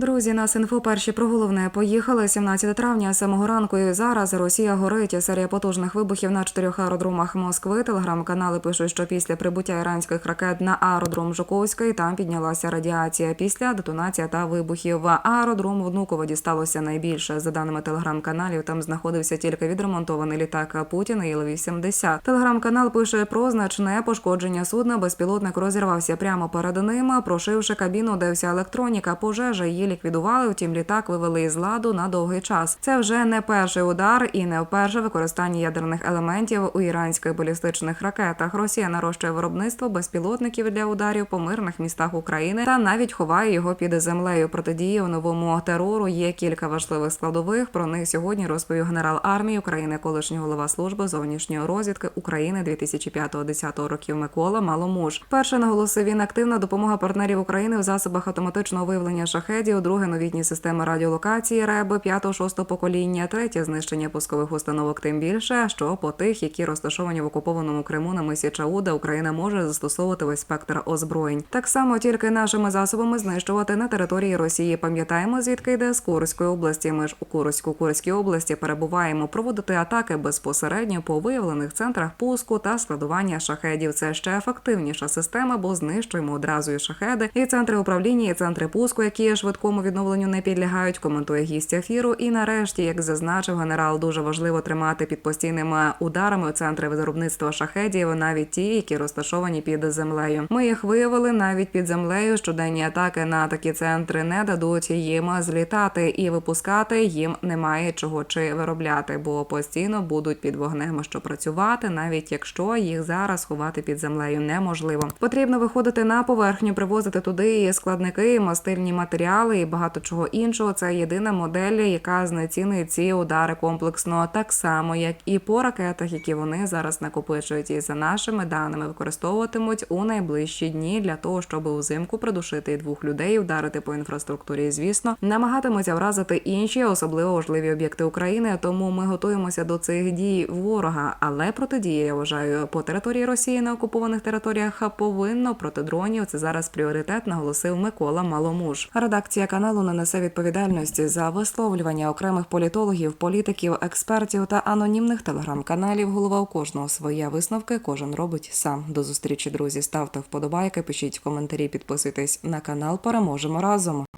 Друзі, нас інфо перші про головне поїхали 17 травня самого ранку. І зараз Росія горить. Серія потужних вибухів на чотирьох аеродромах Москви. Телеграм-канали пишуть, що після прибуття іранських ракет на аеродром Жуковський там піднялася радіація. Після детонації та вибухів аеродром Внуково дісталося найбільше. За даними телеграм-каналів, там знаходився тільки відремонтований літак Путіна Іл-80. Телеграм-канал пише про значне пошкодження судна. Безпілотник розірвався прямо перед ним, прошивши кабіну, де вся електроніка пожежа. Її ліквідували. Втім, літак вивели із ладу на довгий час. Це вже не перший удар і не вперше використання ядерних елементів у іранських балістичних ракетах. Росія нарощує виробництво безпілотників для ударів по мирних містах України та навіть ховає його під землею. Протидії у новому терору є кілька важливих складових. Про них сьогодні розповів генерал армії України, колишній голова служби зовнішньої розвідки України 2005-2010 років Микола Маломуж. Перше наголосив він активна допомога партнерів України в засобах автоматичного виявлення шахедів. Друге новітні системи радіолокації РЕБ 5-6 покоління. Третє знищення пускових установок. Тим більше, що по тих, які розташовані в окупованому Криму на мисі Чауда, Україна може застосовувати весь спектр озброєнь. Так само тільки нашими засобами знищувати на території Росії. Пам'ятаємо, звідки йде з Курської області. Ми ж у Курську Курській області перебуваємо проводити атаки безпосередньо по виявлених центрах пуску та складування шахедів. Це ще ефективніша система, бо знищуємо одразу і шахеди, і центри управління, і центри пуску, які швидкому відновленню не підлягають. Коментує гість ефіру. І нарешті, як зазначив генерал, дуже важливо тримати під постійними ударами центри виробництва шахедів, навіть ті, які розташовані під землею. Ми їх виявили навіть під землею. Щоденні атаки на такі центри не дадуть їм злітати і випускати їм немає чого чи виробляти, бо постійно будуть під вогнем, що працювати, навіть якщо їх зараз ховати під землею неможливо. Потрібно виходити на поверхню, привозити туди складники, мастильні матеріали і багато чого іншого. Це єдина модель, яка знецінує ці удари комплексно, так само як і по ракетах, які вони зараз накопичують, і за нашими даними використовуватимуть у найближчі дні для того, щоб узимку придушити двох людей, вдарити по інфраструктурі. Звісно, намагатимуться вразити інші особливо важливі об'єкти України. Тому ми готуємося до цих дій ворога. Але протидія, я вважаю, по території Росії на окупованих територіях повинно проти дронів. Це зараз пріоритет, наголосив Микола Маломуж. Редакція каналу не несе відповідальності за висловлювання окремих політологів, політиків, експертів та анонімних телеграм-каналів. Голова у кожного своє висновки. Кожен робить сам. До зустрічі, друзі. Ставте вподобайки, пишіть коментарі, підписуйтесь на канал. Переможемо разом.